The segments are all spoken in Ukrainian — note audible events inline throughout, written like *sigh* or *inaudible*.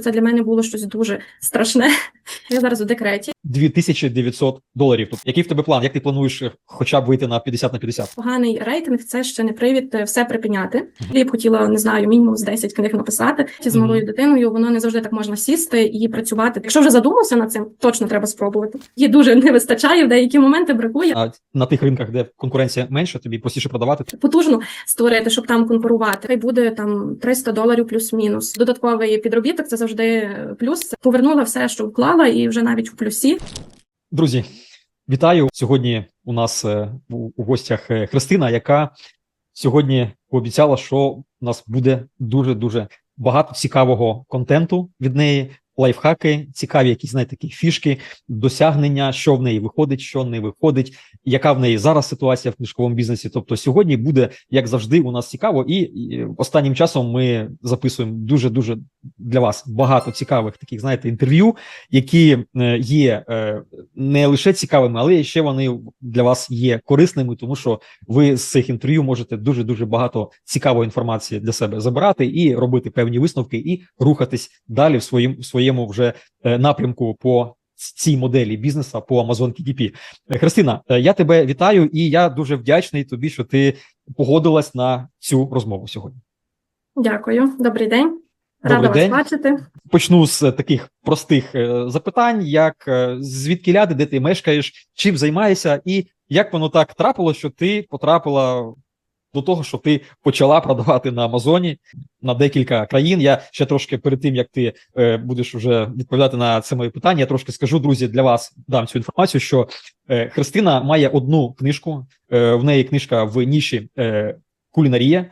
Це для мене було щось дуже страшне. *laughs* Я зараз у декреті. 2900 доларів. Тобто, який в тебе план? Як ти плануєш е, хоча б вийти на 50 на 50? Поганий рейтинг це ще не привід е, все припиняти. Я б хотіла, не знаю, мінімум з 10 книг написати. Ті з малою дитиною воно не завжди так можна сісти і працювати. Якщо вже задумався над цим, точно треба спробувати. Її дуже не вистачає, в деякі моменти бракує. А на тих ринках, де конкуренція менша, тобі простіше продавати. Потужно створити, щоб там конкурувати. Хай буде там 300 доларів плюс-мінус. Додатковий підробіток це завжди плюс. Повернула все, що вклала, і вже навіть в плюсі. Друзі, вітаю сьогодні. У нас е, у, гостях е, Христина, яка сьогодні пообіцяла, що у нас буде дуже дуже багато цікавого контенту від неї. Лайфхаки, цікаві, якісь знаєте, такі фішки, досягнення, що в неї виходить, що не виходить, яка в неї зараз ситуація в книжковому бізнесі. Тобто, сьогодні буде, як завжди, у нас цікаво, і останнім часом ми записуємо дуже дуже для вас багато цікавих таких, знаєте, інтерв'ю, які е, є е, не лише цікавими, але ще вони для вас є корисними, тому що ви з цих інтерв'ю можете дуже дуже багато цікавої інформації для себе забирати і робити певні висновки, і рухатись далі в своїм в своєму вже е, напрямку по цій моделі бізнесу по Amazon KDP. Христина, я тебе вітаю, і я дуже вдячний тобі, що ти погодилась на цю розмову сьогодні. Дякую, добрий день. Рада Добрий день. вас бачити. Почну з таких простих е, запитань: як е, звідки ляди, де ти мешкаєш, чим займаєшся, і як воно так трапило, що ти потрапила до того, що ти почала продавати на Амазоні на декілька країн. Я ще трошки перед тим як ти е, будеш вже відповідати на це моє питання, я трошки скажу, друзі, для вас дам цю інформацію, що Христина має одну книжку. В неї книжка в ніші кулінарія.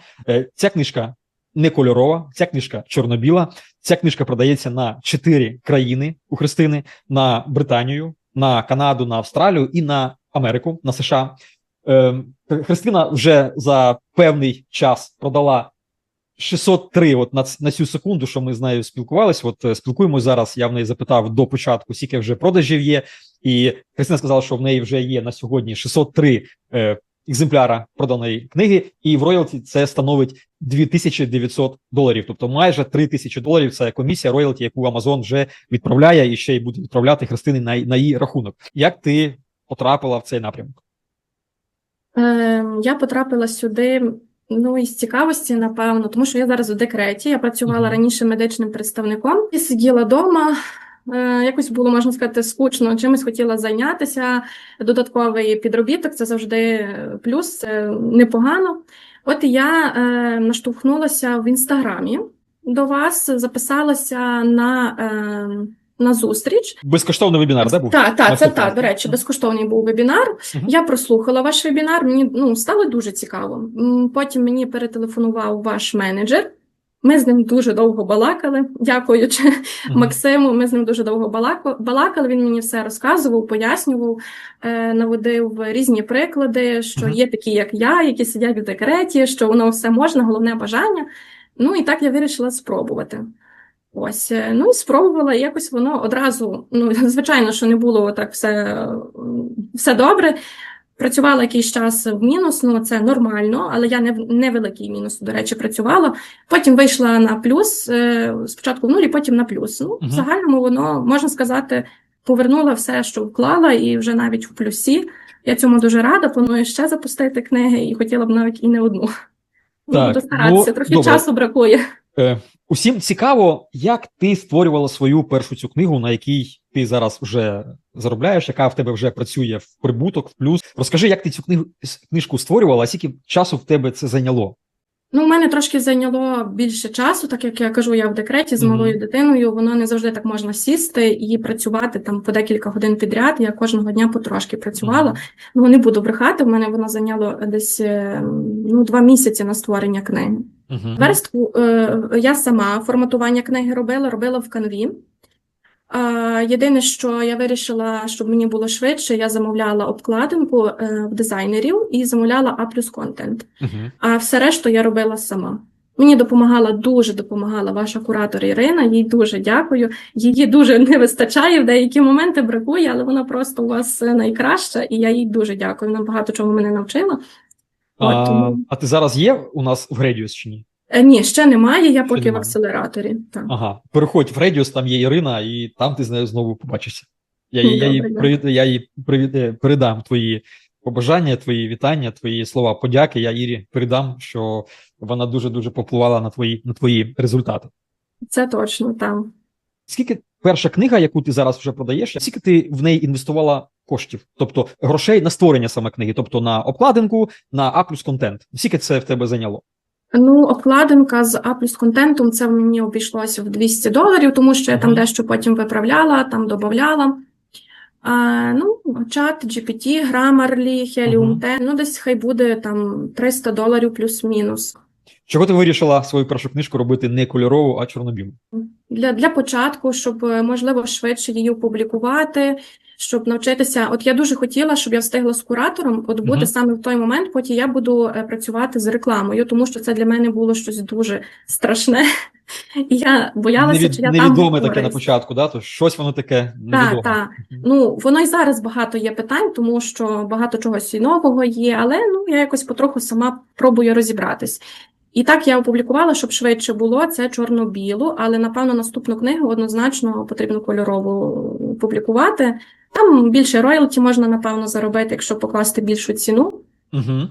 Ця книжка не кольорова, ця книжка чорно-біла. Ця книжка продається на чотири країни у Христини: на Британію, на Канаду, на Австралію і на Америку, на США. Е, Христина вже за певний час продала 603 от на, на цю секунду, що ми з нею спілкувалися. От е, спілкуємось зараз. Я в неї запитав до початку, скільки вже продажів є. І Христина сказала, що в неї вже є на сьогодні 603 е, екземпляра проданої книги, і в роялті це становить 2900 доларів. Тобто майже 3000 доларів це комісія роялті, яку Amazon вже відправляє і ще й буде відправляти Христини на, на її рахунок. Як ти потрапила в цей напрямок? Е, я потрапила сюди. Ну, із цікавості, напевно, тому що я зараз у декреті. Я працювала Мгм. раніше медичним представником і сиділа вдома. Е, якось було, можна сказати, скучно, чимось хотіла зайнятися. Додатковий підробіток це завжди плюс, це непогано. От я е, наштовхнулася в інстаграмі до вас, записалася на, е, на зустріч. Безкоштовний вебінар, да, був? Так, так, це так. До речі, безкоштовний був вебінар. Мгм. Я прослухала ваш вебінар. Мені ну стало дуже цікаво. Потім мені перетелефонував ваш менеджер. Ми з ним дуже довго балакали. Дякуючи Мгм. Максиму. Ми з ним дуже довго балакали. Він мені все розказував, пояснював, е, наводив різні приклади, що Мгм. є такі, як я, які сидять в декреті, що воно все можна, головне бажання. Ну і так я вирішила спробувати. Ось, е, ну і спробувала, і якось воно одразу, ну, *laughs* звичайно, що не було так все, все добре. Працювала якийсь час в мінус, ну це нормально, але я не в невеликий мінус, до речі, працювала. Потім вийшла на плюс, е, спочатку в нулі, потім на плюс. Ну, в загальному воно, можна сказати, повернула все, що вклала, і вже навіть в плюсі. Я цьому дуже рада. Планую ще запустити книги, і хотіла б навіть і не одну. Ну, Так, Буду старатися, ну, трохи добре. часу бракує. Е, усім цікаво, як ти створювала свою першу цю книгу, на якій ти зараз вже заробляєш, яка в тебе вже працює в прибуток, в плюс. Розкажи, як ти цю книгу книжку створювала, скільки часу в тебе це зайняло? Ну, у мене трошки зайняло більше часу, так як я кажу, я в декреті з малою дитиною. Воно не завжди так можна сісти і працювати там по декілька годин підряд. Я кожного дня потрошки працювала. Мгм. Ну, не буду брехати. В мене воно зайняло десь е, ну, два місяці на створення книги. Мгм. Верстку е, я сама форматування книги робила, робила в канві. Єдине, що я вирішила, щоб мені було швидше, я замовляла обкладинку е, в дизайнерів і замовляла А плюс контент. Мгм. А все решту я робила сама. Мені допомагала, дуже допомагала ваша куратор Ірина. Їй дуже дякую. Її дуже не вистачає, в деякі моменти бракує, але вона просто у вас е, найкраща, і я їй дуже дякую. Вона багато чого мене навчила. От, А, тому- а ти зараз є у нас в Гредіус чи ні? Е, Ні, ще немає, я Ще поки в акселераторі. Так. Ага, переходь в Радіус, там є Ірина, і там ти з нею знову побачишся. Я, їй- я, привіт, я їй е, передам твої побажання, твої вітання, твої слова подяки. Я Ірі передам, що вона дуже-дуже попливала на твої, на твої результати. Це точно там. Скільки перша книга, яку ти зараз вже продаєш, скільки ти в неї інвестувала коштів, тобто грошей на створення саме книги, тобто на обкладинку, на А плюс контент? Скільки це в тебе зайняло? Ну, обкладинка з А плюс контентом це мені обійшлося в 200 доларів, тому що я там дещо потім виправляла, там додавала. А, ну, чат, GPT, Grammarly, Helium. 10, ну десь хай буде там 300 доларів плюс-мінус. Чого ти вирішила свою першу книжку робити не кольорову, а чорно-білу? Для, для початку, щоб е, можливо швидше її опублікувати, щоб навчитися. От я дуже хотіла, щоб я встигла з куратором, от бути Мгм. саме в той момент, потім я буду е, працювати з рекламою, тому що це для мене було щось дуже страшне. *laughs* І я боялася, Невід- чи я там невідоме таке на початку, да? то щось воно таке невідоме. Так, так. Ну, воно і зараз багато є питань, тому що багато чогось і нового є, але ну, я якось потроху сама пробую розібратись. І так я опублікувала, щоб швидше було, це чорно-білу, але напевно наступну книгу однозначно потрібно кольорову публікувати. Там більше роялті можна, напевно, заробити, якщо покласти більшу ціну. Угу.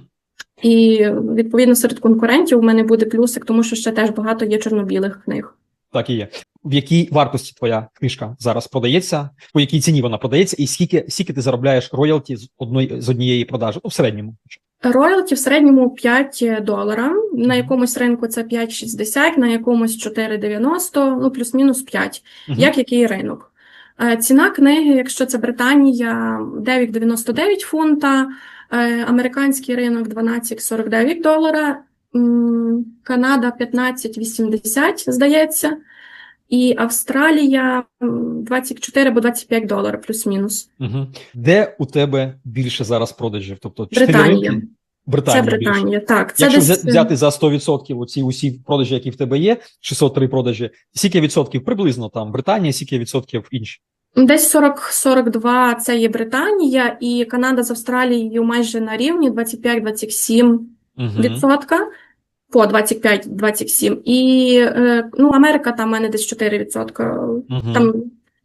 І відповідно серед конкурентів у мене буде плюсик, тому що ще теж багато є чорно-білих книг. Так і є. В якій вартості твоя книжка зараз продається? По якій ціні вона продається, і скільки, скільки ти заробляєш роялті з одної з однієї продажі? Ну, в середньому. Роялті в середньому 5 долара, на якомусь ринку це 5,60, на якомусь 4,90, ну плюс-мінус 5, Мгм. як який ринок. Е, Ціна книги, якщо це Британія, 9,99 фунта, е, американський ринок 12,49 долара, Канада 15,80, здається, і Австралія м, 24 або 25 доларів плюс-мінус. Угу. Де у тебе більше зараз продажів? Тобто Британія. ринки? Це Британія. більше. Британія, так. Це Якщо десь... взя- взяти за 100% оці усі продажі, які в тебе є, 603 продажі, скільки відсотків приблизно там Британія, скільки відсотків інші? Десь 40-42 це є Британія, і Канада з Австралією майже на рівні 25-27 Угу. відсотка. По 25-27. І е, ну, Америка там в мене десь 4%. Угу. Там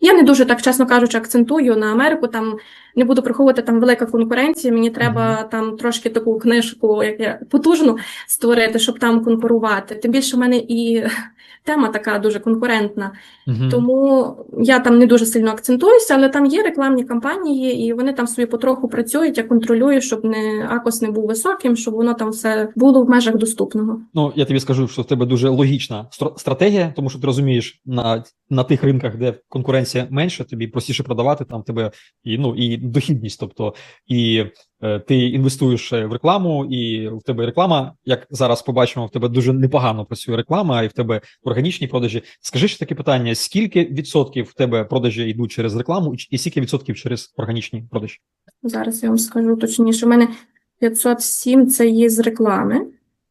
я не дуже так, чесно кажучи, акцентую на Америку. Там не буду приховувати там велика конкуренція. Мені треба там трошки таку книжку, як я потужну створити, щоб там конкурувати. Тим більше в мене і *laughs* тема така дуже конкурентна. Тому я там не дуже сильно акцентуюся, але там є рекламні кампанії, і вони там собі потроху працюють. Я контролюю, щоб не акос не був високим, щоб воно там все було в межах доступного. Ну, я тобі скажу, що в тебе дуже логічна стратегія, тому що ти розумієш, на, на тих ринках, де конкуренція менша, тобі простіше продавати, там тебе і, ну, і дохідність. Тобто, і е, ти інвестуєш е, в рекламу, і в тебе реклама, як зараз побачимо, в тебе дуже непогано працює реклама, і в тебе органічні продажі. Скажи ще таке питання: скільки відсотків в тебе продажі йдуть через рекламу, і скільки відсотків через органічні продажі? Зараз я вам скажу точніше. У мене 507 це є з реклами.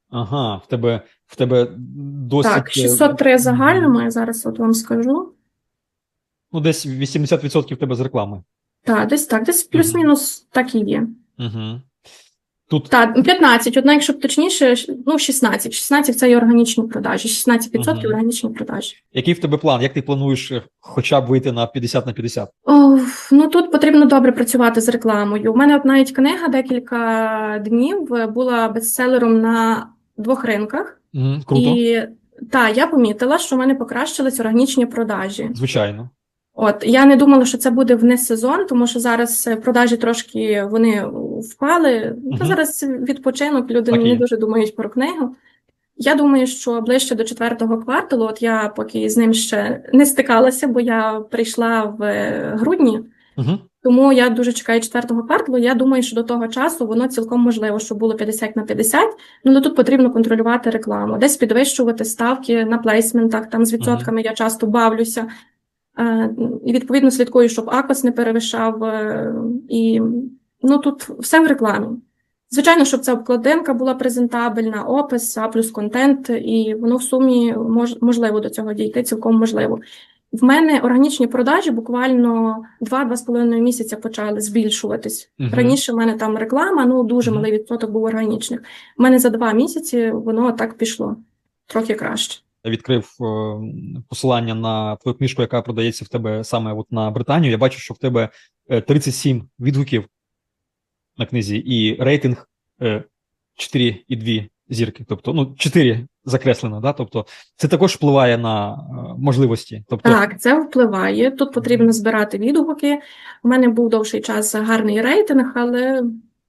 Ага, в тебе в тебе досить Так, е, 603 загальному, я зараз от вам скажу. Ну, десь 80% в тебе з реклами. Так, десь так, десь плюс-мінус так і є. Угу. Тут Так, 15, одна, якщо б точніше, ну 16. 16 це і органічні продажі, 16% Мгм. органічні продажі. який в тебе план? Як ти плануєш е, хоча б вийти на 50 на 50? О, ну тут потрібно добре працювати з рекламою. У мене от навіть книга декілька днів е, була бестселером на двох ринках, Угу, круто, і та я помітила, що в мене покращились органічні продажі. звичайно. От я не думала, що це буде вне сезон, тому що зараз е, продажі трошки вони впали. Та зараз відпочинок, люди Так не дуже думають про книгу. Я думаю, що ближче до четвертого кварталу, от я поки з ним ще не стикалася, бо я прийшла в е, грудні. Угу. Тому я дуже чекаю четвертого кварталу. Я думаю, що до того часу воно цілком можливо, щоб було 50 на 50, ну але тут потрібно контролювати рекламу, десь підвищувати ставки на плейсментах, там з відсотками я часто бавлюся. Е, І відповідно слідкую, щоб акос не перевищав. е, І ну тут все в рекламі. Звичайно, щоб ця обкладинка була презентабельна, опис, а плюс контент, і воно в сумі мож, можливо до цього дійти, цілком можливо. В мене органічні продажі буквально 2-2,5 місяця почали збільшуватись. Мгм. Раніше в мене там реклама, ну дуже Мгм. малий відсоток був органічних. У мене за два місяці воно так пішло. трохи краще. Відкрив е, посилання на твою книжку, яка продається в тебе саме от на Британію. Я бачу, що в тебе е, 37 відгуків на книзі, і рейтинг е, 4,2 зірки. Тобто, ну, 4 закреслено, да? Тобто, це також впливає на е, можливості. Тобто, Так, це впливає. Тут потрібно збирати відгуки. У мене був довший час гарний рейтинг, але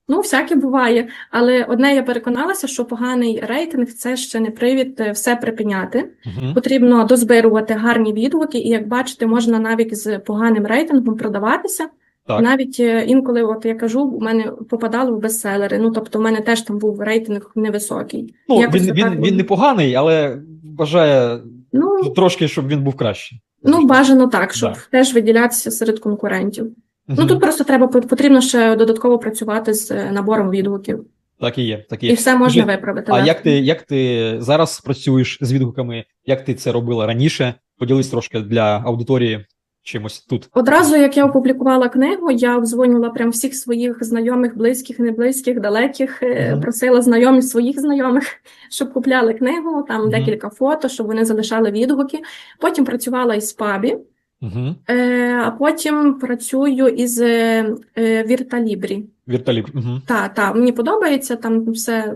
ну, всяке буває. Але одне я переконалася, що поганий рейтинг це ще не привід е, все припиняти. Мгм. Потрібно дозбирувати гарні відгуки, і як бачите, можна навіть з поганим рейтингом продаватися. Так. Навіть е, інколи, от я кажу, у мене попадало в бестселери. Ну тобто, у мене теж там був рейтинг невисокий. ну, Якось він, він, він непоганий, але бажає Ну, трошки, щоб він був кращий. ну бажано так, щоб Да. теж виділятися серед конкурентів. Ну тут просто треба потрібно ще додатково працювати з е, набором відгуків, Так і є. Так і і все можна Скажи, виправити. А легко. як ти, як ти зараз працюєш з відгуками? Як ти це робила раніше? Поділись трошки для аудиторії чимось тут. Одразу, як я опублікувала книгу, я обдзвонювала прям всіх своїх знайомих, близьких, неблизьких, далеких, Мгм. просила знайомих своїх знайомих, *laughs* щоб купляли книгу, там Мгм. декілька фото, щоб вони залишали відгуки. Потім працювала із пабі, Угу. е, а потім працюю із е, е, Вірталібрі. Вірталіп. Угу. Та, та, мені подобається там все.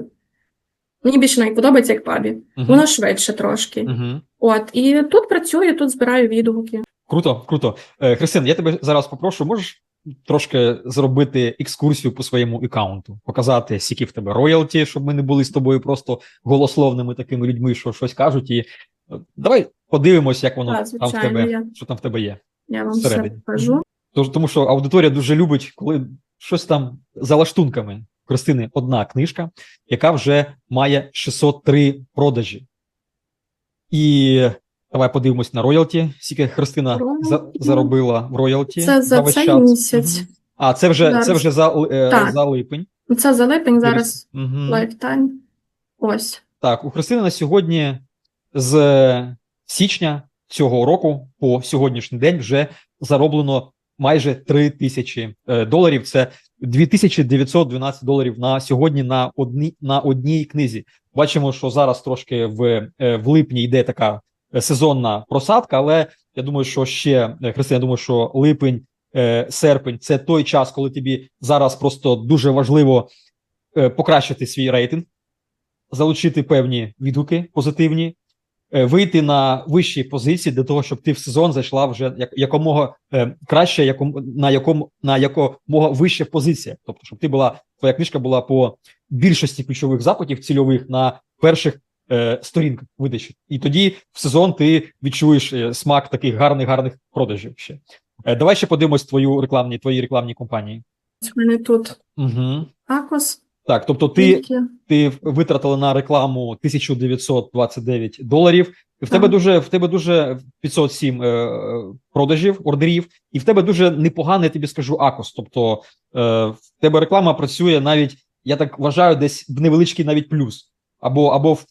Мені більше навіть подобається як пабі. Угу. Воно швидше трошки. Угу. От, і тут працюю, тут збираю відгуки. Круто, круто. Е, Христин, я тебе зараз попрошу, можеш трошки зробити екскурсію по своєму аккаунту, показати, скільки в тебе роялті, щоб ми не були з тобою просто голословними такими людьми, що щось кажуть. І е, давай подивимось, як воно Так, там в тебе, я, що там в тебе є. я вам все покажу. Тож, тому що аудиторія дуже любить, коли щось там за лаштунками. У Христини одна книжка, яка вже має 603 продажі. І давай подивимось на роялті, скільки Христина за, заробила в роялті. Це за цей час. місяць. А, це вже, це вже за, е, Так. за липень. Це за липень, зараз Мгм. лайфтайм. Ось. Так, у Христини на сьогодні з січня цього року по сьогоднішній день вже зароблено майже 3 тисячі е, доларів. Це 2912 доларів на сьогодні на одній на одній книзі. Бачимо, що зараз трошки в, е, в липні йде така сезонна просадка, але я думаю, що ще е, Христина, думаю, що липень, серпень це той час, коли тобі зараз просто дуже важливо покращити свій рейтинг залучити певні відгуки позитивні, вийти на вищі позиції для того, щоб ти в сезон зайшла вже як, якомога е, краще, на якому на якомога вища позиція. Тобто, щоб ти була твоя книжка була по більшості ключових запитів цільових на перших е, сторінках видачі. І тоді в сезон ти відчуєш е, смак таких гарних гарних продажів. Ще е, давай ще подивимось твою рекламні твої рекламні компанії. В мене тут Угу. Акос. Так, тобто ти ти витратила на рекламу 1929 доларів. І в тебе дуже в тебе дуже 507 е, продажів ордерів, і в тебе дуже непоганий, я тобі скажу, акос. Тобто е, в тебе реклама працює навіть, я так вважаю, десь в невеличкий навіть плюс, або або в,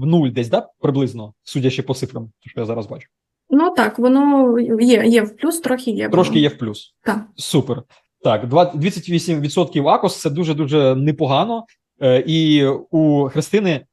в нуль, десь да, приблизно, судячи по цифрам, що я зараз бачу. Ну так, воно є, є в плюс, трохи є. Трошки є в плюс. Так. Супер. Так, два- 28% акос це дуже дуже непогано. Е, і у Христини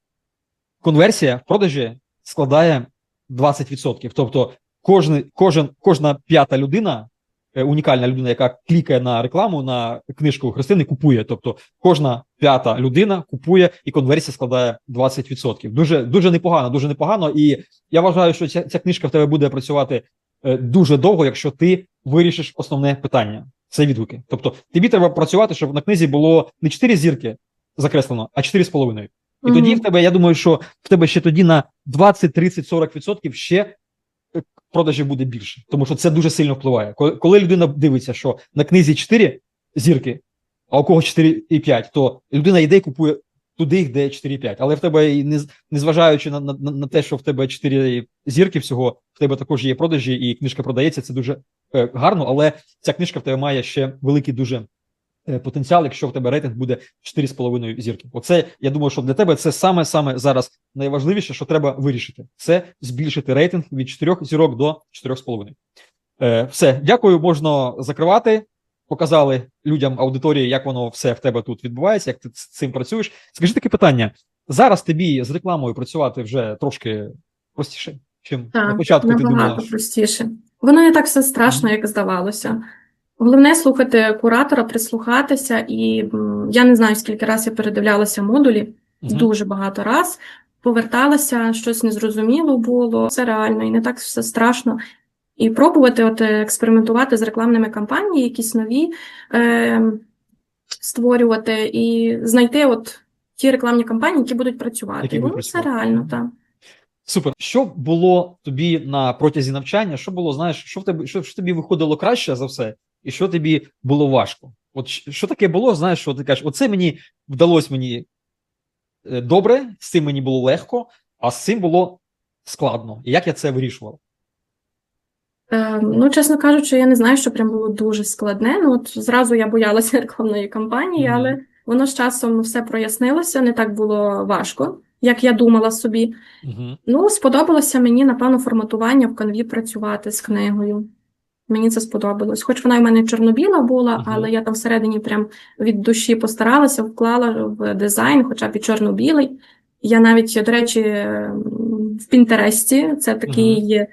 конверсія в продажі складає 20%. Тобто, кожен, кожен, кожна п'ята людина, е, унікальна людина, яка клікає на рекламу на книжку Христини, купує. Тобто, кожна п'ята людина купує, і конверсія складає 20%. Дуже дуже непогано, дуже непогано. І я вважаю, що ця, ця книжка в тебе буде працювати е, дуже довго, якщо ти вирішиш основне питання. Це відгуки. Тобто, тобі треба працювати, щоб на книзі було не 4 зірки закреслено, а 4,5. І Мгм. тоді в тебе, я думаю, що в тебе ще тоді на 20, 30, 40 відсотків ще е, продажів буде більше, тому що це дуже сильно впливає. Коли, людина дивиться, що на книзі 4 зірки, а у кого 4,5, то людина йде і купує туди, де 4,5. Але в тебе, і незважаючи на, на, на те, що в тебе 4 зірки всього, в тебе також є продажі, і книжка продається. Це дуже гарно, але ця книжка в тебе має ще великий дуже е, потенціал, якщо в тебе рейтинг буде 4,5 зірки. Оце я думаю, що для тебе це саме саме зараз найважливіше, що треба вирішити. Це збільшити рейтинг від 4 зірок до 4,5. Е, все, дякую, можна закривати. Показали людям аудиторії, як воно все в тебе тут відбувається, як ти з цим працюєш. Скажи таке питання: зараз тобі з рекламою працювати вже трошки простіше, чим на Так, початку ти думала. простіше. Воно не так все страшно, як здавалося. Головне слухати куратора, прислухатися, і я не знаю, скільки раз я передивлялася модулі, Мгм. дуже багато раз. Поверталася, щось незрозуміло було, все реально і не так все страшно. І пробувати от, е, експериментувати з рекламними кампаніями, якісь нові е, створювати і знайти от ті рекламні кампанії, які будуть працювати. Які будуть все працювати. реально, так. Супер. Що було тобі на протязі навчання? Що було, знаєш, що в тебе що, що тобі виходило краще за все, і що тобі було важко? От що таке було, знаєш, що ти кажеш, оце мені вдалося мені е, добре, з цим мені було легко, а з цим було складно. І як я це вирішував? Е, ну, чесно кажучи, я не знаю, що прям було дуже складне. Ну, от зразу я боялася *laughs* рекламної кампанії, Мгм. але воно з часом все прояснилося, не так було важко, як я думала собі. Угу. Ну, сподобалося мені, напевно, форматування в канві працювати з книгою. Мені це сподобалось. Хоч вона в мене чорно-біла була, Мгм. але я там всередині прям від душі постаралася, вклала в дизайн, хоча б і чорно-білий. Я навіть, до речі, в Пінтересті це такий,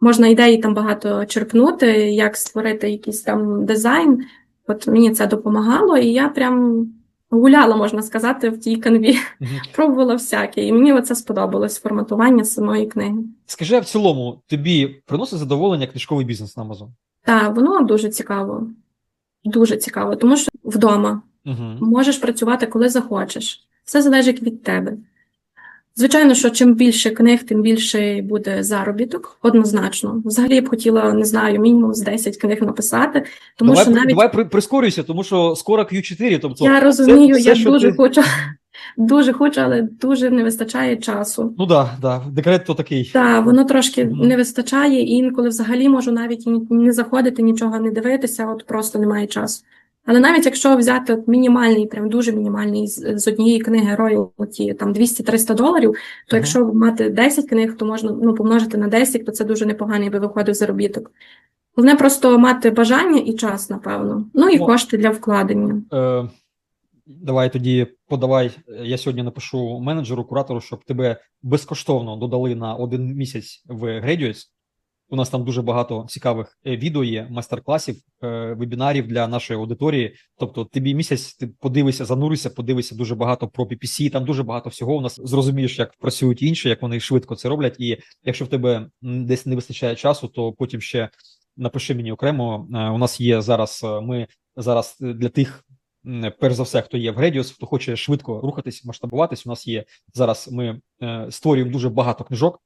можна ідеї там багато черпнути, як створити якийсь там дизайн. От мені це допомагало, і я прям гуляла, можна сказати, в тій канві. *laughs* Пробувала всяке, і мені оце сподобалось форматування самої книги. Скажи, а в цілому тобі приносить задоволення книжковий бізнес на Амазон? Так, воно дуже цікаво. Дуже цікаво, тому що вдома Угу. можеш працювати коли захочеш. Все залежить від тебе. Звичайно, що чим більше книг, тим більше буде заробіток, однозначно. Взагалі я б хотіла, не знаю, мінімум з 10 книг написати, тому давай, що навіть давай прискорюйся, тому що скоро Q4, тобто я розумію, все, я що дуже ти- хочу, *laughs* дуже хочу, але дуже не вистачає часу. Ну да, да, декрет то такий. Так, воно трошки Мгм. не вистачає, і інколи взагалі можу навіть не заходити, нічого не дивитися, от просто немає часу. Але навіть якщо взяти от мінімальний, прям дуже мінімальний з, з однієї книги роялті, там 200-300 доларів, то Мгм. якщо мати 10 книг, то можна ну, помножити на 10, то це дуже непоганий би виходив заробіток. Головне просто мати бажання і час, напевно. Ну і кошти для вкладення. Е, давай тоді подавай. Я сьогодні напишу менеджеру, куратору, щоб тебе безкоштовно додали на один місяць в Graduates. У нас там дуже багато цікавих е, відео є, майстер-класів, е, вебінарів для нашої аудиторії. Тобто, тобі місяць ти подивишся, зануришся, подивишся дуже багато про PPC, там дуже багато всього. У нас зрозумієш, як працюють інші, як вони швидко це роблять. І якщо в тебе десь не вистачає часу, то потім ще напиши мені окремо. Е, У нас є зараз. Ми зараз для тих, перш за все, хто є в Gradіус, хто хоче швидко рухатись, масштабуватись. У нас є зараз. Ми е, створюємо дуже багато книжок,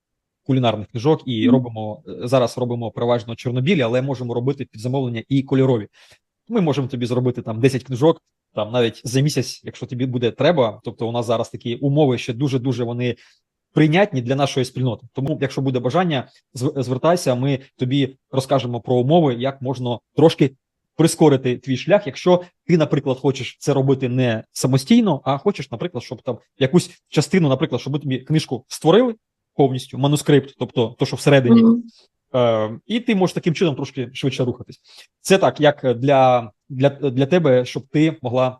кулінарних книжок, і робимо е, зараз. Робимо переважно чорнобілі, але можемо робити під замовлення і кольорові. Ми можемо тобі зробити там 10 книжок. Там навіть за місяць, якщо тобі буде треба, тобто у нас зараз такі умови ще дуже дуже вони прийнятні для нашої спільноти. Тому, якщо буде бажання, звертайся, ми тобі розкажемо про умови, як можна трошки прискорити твій шлях, якщо ти, наприклад, хочеш це робити не самостійно, а хочеш, наприклад, щоб там якусь частину, наприклад, щоб ми тобі книжку створили повністю, манускрипт, тобто то, що всередині, Мгм. Е, і ти можеш таким чином трошки швидше рухатись. Це так, як для, для, для тебе, щоб ти могла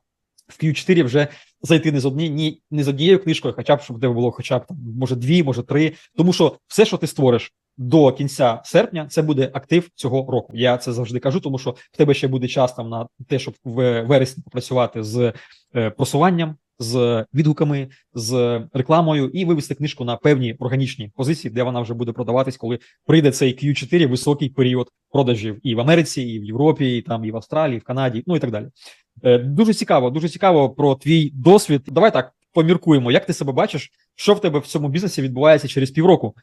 в Q4 вже зайти не з одні, ні, не з однією книжкою, хоча б щоб в тебе було хоча б там, може дві, може три. Тому що все, що ти створиш до кінця серпня, це буде актив цього року. Я це завжди кажу, тому що в тебе ще буде час там на те, щоб в вересні попрацювати з е, просуванням, з відгуками, з рекламою і вивести книжку на певні органічні позиції, де вона вже буде продаватись, коли прийде цей Q4 високий період продажів і в Америці, і в Європі, і там, і в Австралії, і в Канаді, ну і так далі. Е, Дуже цікаво, дуже цікаво про твій досвід. Давай так поміркуємо, як ти себе бачиш, що в тебе в цьому бізнесі відбувається через півроку,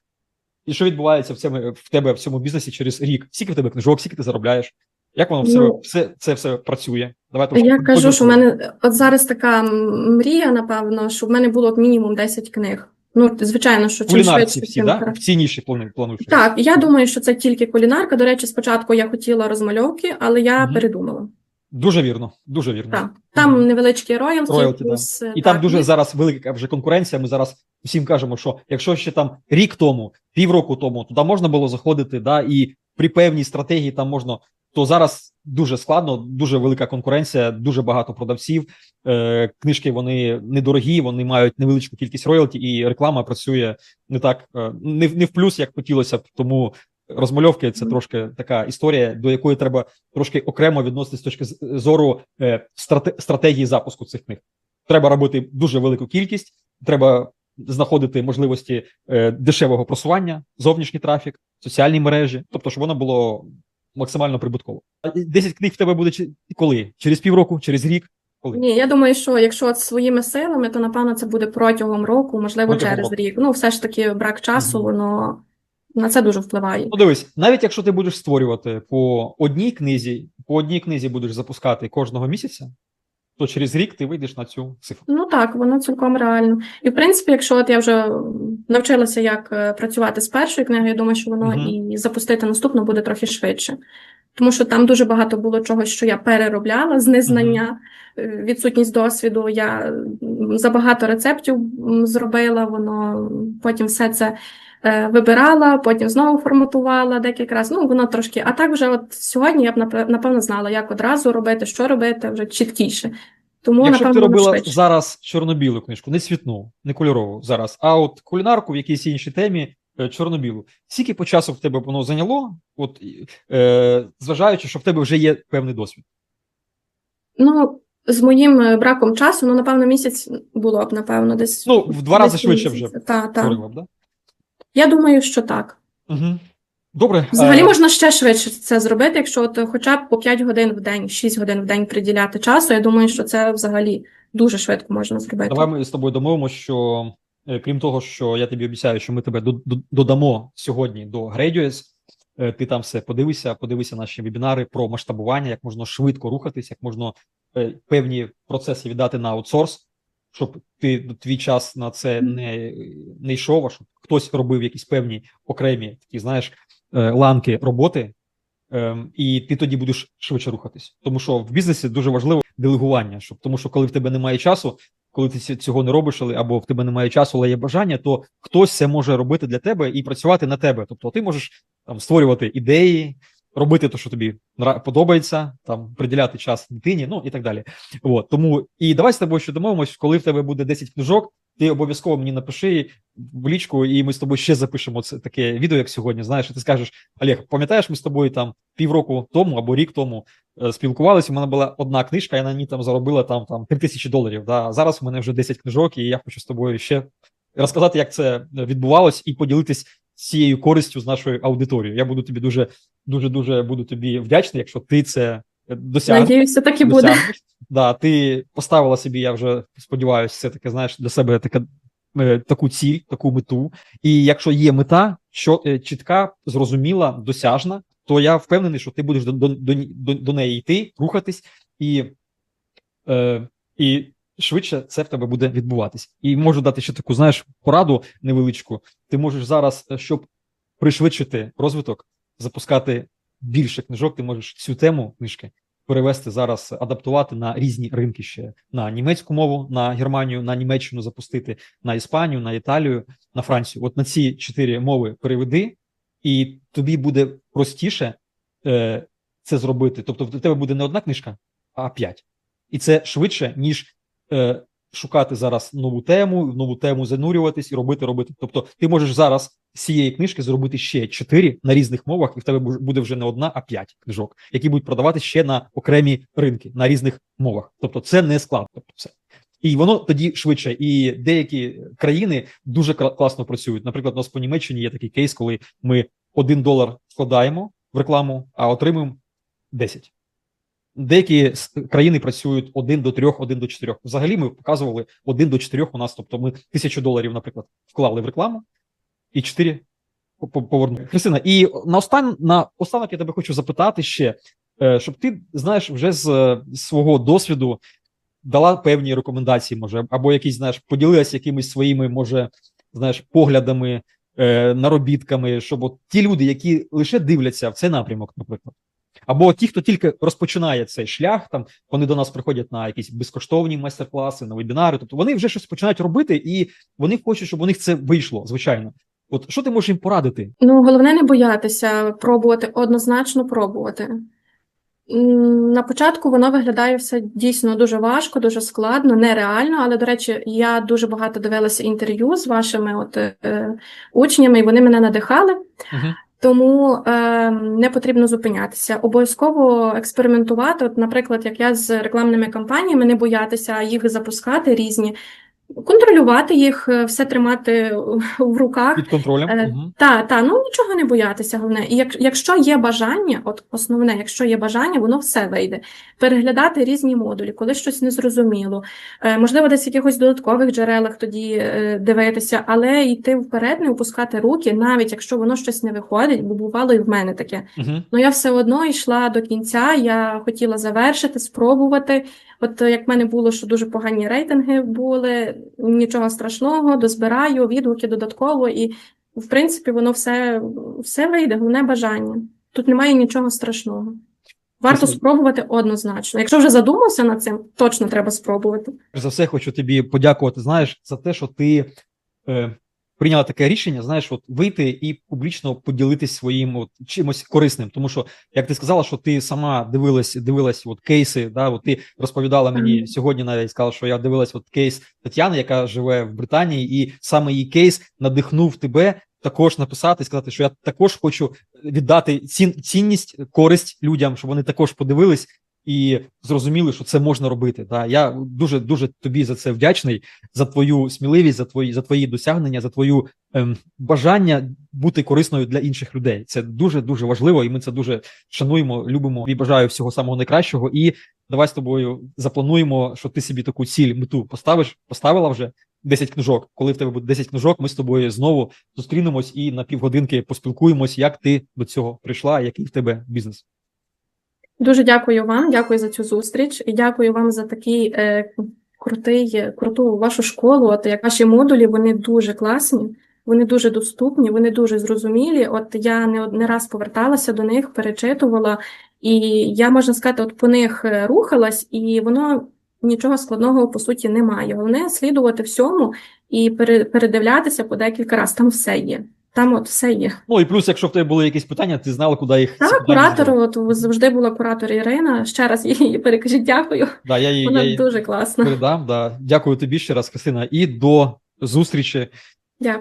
і що відбувається в цьому в тебе в цьому бізнесі через рік? Скільки в тебе книжок, скільки ти заробляєш? Як воно все, Ну, все це все працює? Давай трошки Я кажу, що в мене от зараз така мрія, напевно, щоб в мене було от мінімум 10 книг. Ну, звичайно, що чим швидше, всі, да? краще. в цій ніші плану- плануєш? Так, я думаю, що це тільки кулінарка. До речі, спочатку я хотіла розмальовки, але я Мгм. передумала. Дуже вірно, дуже вірно. Так, там Мгм. невеличкі роялті, плюс е, І там дуже і- зараз велика вже конкуренція. Ми зараз всім кажемо, що якщо ще там рік тому, півроку тому, туди можна було заходити, да, і при певній стратегії там можна то зараз дуже складно, дуже велика конкуренція, дуже багато продавців. Е, книжки вони недорогі, вони мають невеличку кількість роялті, і реклама працює не так е, не, не в плюс, як хотілося б. Тому розмальовки це трошки така історія, до якої треба трошки окремо відноситись з точки зору е, страте, стратегії запуску цих книг. Треба робити дуже велику кількість, треба знаходити можливості е, дешевого просування, зовнішній трафік, соціальні мережі, тобто, щоб воно було максимально прибутково. А 10 книг в тебе буде коли? Через півроку, через рік? Коли? Ні, я думаю, що якщо своїми силами, то напевно це буде протягом року, можливо, Протягом через року. рік. Ну, все ж таки, брак часу, Мгм. воно на це дуже впливає. Ну, дивись, навіть якщо ти будеш створювати по одній книзі, по одній книзі будеш запускати кожного місяця, то через рік ти вийдеш на цю цифру. Ну так, воно цілком реально. І в принципі, якщо от я вже навчилася, як е, працювати з першою книгою, я думаю, що воно Мгм. і запустити наступну буде трохи швидше. Тому що там дуже багато було чогось, що я переробляла з незнання, е, відсутність досвіду. Я забагато рецептів зробила, воно потім все це вибирала, потім знову форматувала декілька разів. Ну, воно трошки. А так вже от сьогодні я б напевно знала, як одразу робити, що робити вже чіткіше. Тому, Якщо б ти робила швидше. зараз чорно-білу книжку, не цвітну, не кольорову зараз, а от кулінарку в якійсь іншій темі е, чорно-білу, скільки по часу в тебе воно зайняло, от, е, зважаючи, що в тебе вже є певний досвід. Ну, з моїм е, браком часу, ну, напевно, місяць було б, напевно, десь. Ну, в два рази швидше місяць. вже Та, та. Я думаю, що так. Угу. Добре. Взагалі е, можна ще швидше це зробити, якщо от хоча б по 5 годин в день, 6 годин в день приділяти часу. Я думаю, що це взагалі дуже швидко можна зробити. Давай ми з тобою домовимося, що е, крім того, що я тобі обіцяю, що ми тебе до- до- додамо сьогодні до Graduates, е, ти там все подивися, подивися наші вебінари про масштабування, як можна швидко рухатись, як можна певні процеси віддати на аутсорс, щоб ти твій час на це не, не йшов, а щоб хтось робив якісь певні окремі такі, знаєш, е, ланки роботи, ем, і ти тоді будеш швидше рухатись. Тому що в бізнесі дуже важливо делегування, щоб тому, що коли в тебе немає часу, коли ти цього не робиш, але або в тебе немає часу, але є бажання, то хтось це може робити для тебе і працювати на тебе. Тобто ти можеш там створювати ідеї, робити те, що тобі подобається, там приділяти час дитині, ну і так далі. От тому і давай з тобою ще домовимось, коли в тебе буде 10 книжок. Ти обов'язково мені напиши в лічку, і ми з тобою ще запишемо це таке відео, як сьогодні. Знаєш, і ти скажеш, Олег, пам'ятаєш, ми з тобою там півроку тому або рік тому е, спілкувалися. У мене була одна книжка, я на ній там заробила там там 3 тисячі доларів. Да? Зараз у мене вже 10 книжок, і я хочу з тобою ще розказати, як це відбувалось, і поділитись цією користю з нашою аудиторією. Я буду тобі дуже, дуже, дуже буду тобі вдячний, якщо ти це е, досягнеш. Надіюся, так і буде. Да, ти поставила собі, я вже сподіваюся, все таки знаєш для себе таке, таку ціль, таку мету. І якщо є мета, що е, чітка, зрозуміла, досяжна, то я впевнений, що ти будеш до, до, до, до, до неї йти, рухатись, і, е, і швидше це в тебе буде відбуватись. І можу дати ще таку, знаєш, пораду невеличку. Ти можеш зараз, е, щоб пришвидшити розвиток, запускати більше книжок, ти можеш цю тему книжки перевести зараз, адаптувати на різні ринки ще на німецьку мову, на Германію, на Німеччину запустити, на Іспанію, на Італію, на Францію. От на ці чотири мови переведи, і тобі буде простіше е, це зробити. Тобто, в тебе буде не одна книжка, а п'ять. І це швидше, ніж е, шукати зараз нову тему, в нову тему занурюватись і робити, робити. Тобто, ти можеш зараз з цієї книжки зробити ще чотири на різних мовах, і в тебе буде вже не одна, а п'ять книжок, які будуть продавати ще на окремі ринки на різних мовах. Тобто, це не складно. Тобто, все. І воно тоді швидше. І деякі країни дуже класно працюють. Наприклад, у нас по Німеччині є такий кейс, коли ми один долар вкладаємо в рекламу, а отримуємо 10. Деякі країни працюють 1 до 3, 1 до 4. Взагалі ми показували 1 до 4 у нас, тобто ми тисячу доларів, наприклад, вклали в рекламу і 4 по- по- повернули. Христина, і на остан... на останок я тебе хочу запитати ще, е, щоб ти знаєш вже з е, свого досвіду дала певні рекомендації, може, або якісь, знаєш, поділилася якимись своїми, може, знаєш, поглядами, е, наробітками, щоб от ті люди, які лише дивляться в цей напрямок, наприклад. Або ті, хто тільки розпочинає цей шлях, там вони до нас приходять на якісь безкоштовні майстер-класи, на вебінари. Тобто вони вже щось починають робити, і вони хочуть, щоб у них це вийшло, звичайно. От що ти можеш їм порадити? Ну, головне не боятися пробувати, однозначно пробувати. На початку воно виглядає все дійсно дуже важко, дуже складно, нереально. Але, до речі, я дуже багато дивилася інтерв'ю з вашими от, е, учнями, і вони мене надихали. Угу. Тому е, не потрібно зупинятися. Обов'язково експериментувати. От, наприклад, як я з рекламними кампаніями, не боятися їх запускати різні, контролювати їх, е, все тримати в руках. Під контролем. Е, Угу. Та, та, ну нічого не боятися, головне. І як, якщо є бажання, от основне, якщо є бажання, воно все вийде. Переглядати різні модулі, коли щось незрозуміло. Е, можливо, десь в якихось додаткових джерелах тоді е, дивитися, але йти вперед, не опускати руки, навіть якщо воно щось не виходить, бо бувало і в мене таке. Угу. Ну я все одно йшла до кінця, я хотіла завершити, спробувати. От е, як в мене було, що дуже погані рейтинги були, нічого страшного, дозбираю, відгуки додатково, і в принципі воно все, все вийде, головне бажання. Тут немає нічого страшного. Варто спробувати однозначно. Якщо вже задумався над цим, точно треба спробувати. За все, хочу тобі подякувати, знаєш, за те, що ти е, прийняла таке рішення, знаєш, от вийти і публічно поділитись своїм от, чимось корисним. Тому що, як ти сказала, що ти сама дивилась, дивилась от кейси, да, от ти розповідала мені сьогодні, навіть сказала, що я дивилась от кейс Тетяни, яка живе в Британії, і саме її кейс надихнув тебе. Також написати, сказати, що я також хочу віддати цін, цінність, користь людям, щоб вони також подивились і зрозуміли, що це можна робити. Да? Я дуже дуже тобі за це вдячний, за твою сміливість, за твої за твої досягнення, за твою ем, бажання бути корисною для інших людей. Це дуже дуже важливо, і ми це дуже шануємо, любимо і бажаю всього самого найкращого. І давай з тобою заплануємо, що ти собі таку ціль мету поставиш, поставила вже 10 книжок. Коли в тебе буде 10 книжок, ми з тобою знову зустрінемось і на півгодинки поспілкуємось, як ти до цього прийшла, який в тебе бізнес. Дуже дякую вам, дякую за цю зустріч і дякую вам за такий е, крутий, круту вашу школу. От як ваші модулі, вони дуже класні, вони дуже доступні, вони дуже зрозумілі. От я не, не раз поверталася до них, перечитувала, і я можна сказати, от по них е, рухалась, і воно нічого складного по суті немає. Головне слідувати всьому і пере, передивлятися по декілька разів. Там все є. Там от все є. Ну і плюс, якщо в тебе були якісь питання, ти знала, куди їх Так, куратор, от завжди була куратор Ірина. Ще раз їй *laughs* перекажіть дякую. Да, я їй, я Вона дуже класна. передам. Да. Дякую тобі ще раз, Христина, і до зустрічі. Дякую.